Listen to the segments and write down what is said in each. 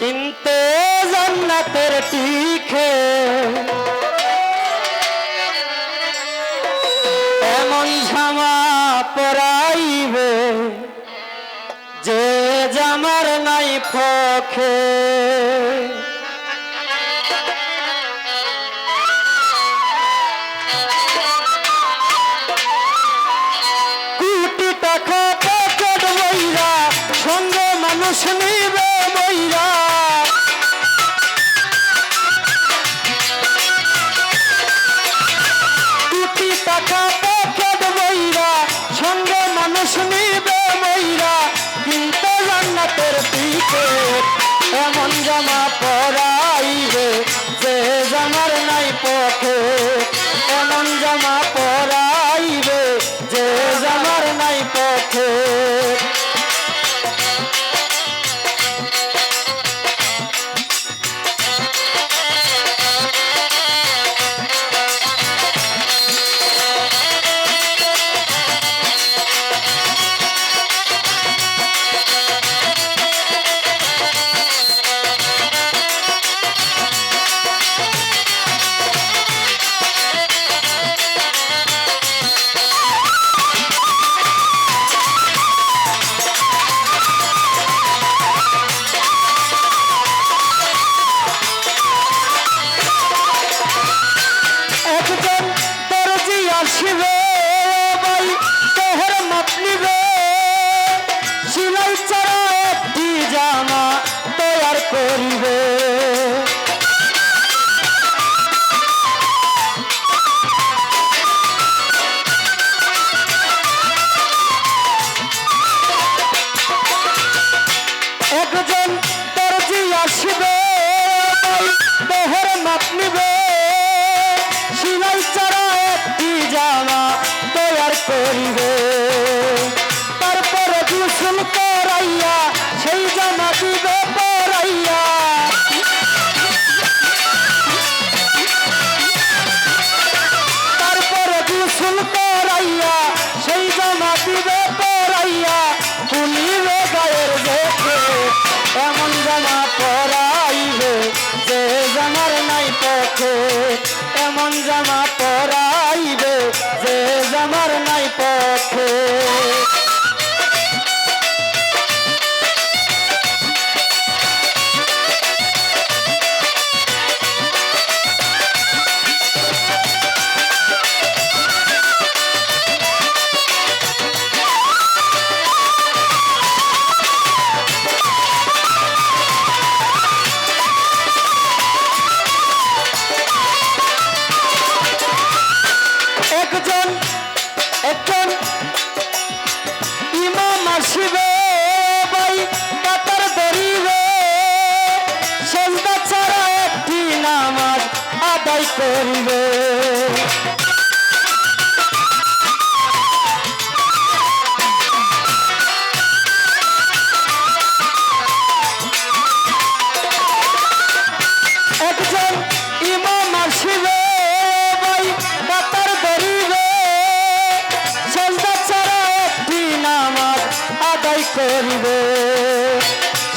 কিন্তু জান্নাতের টিখে এমন জামা পরাইবে যে জামার নাই পখে কোটি টাকা পকেট বইরা সঙ্গে মানুষ নিবে। এমন জামা পরাইবে যে জামার নাই পথে। করিবে। একজন দরজি আসবে তোহর মাপ নিবে। সিলাই চারা একটি জামা তৈয়ার করিবে। তারপরে গোসল করাইয়া সেই জামা দিবে। পথে সেজদা ছাড়া একটি নামাজ আদায় করিবে।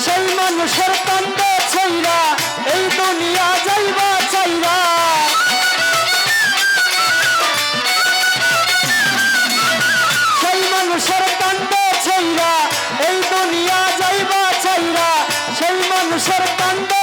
সেই মানুষের কান্দে ছাইরা এই দুনিয়া যাইবা, চাইরা। সেই মানুষের কান্দে ছাইরা, এই দুনিয়া যাইবা, চাইরা। সেই মানুষের কান্দে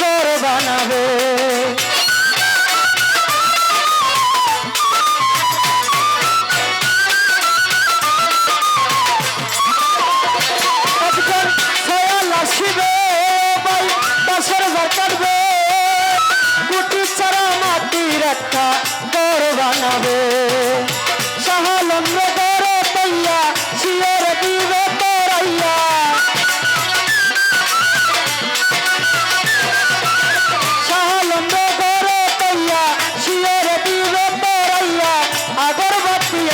ঘর বানাবে। আসিবে বাই ঘর কাটবে। কুটি ছাড়া মাটির একটা ঘর বানাবে।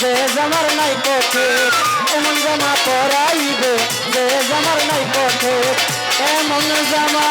যে জামার নাই পথে এমন জামা পরাইবে যে জামার নাই পথে এমন জামা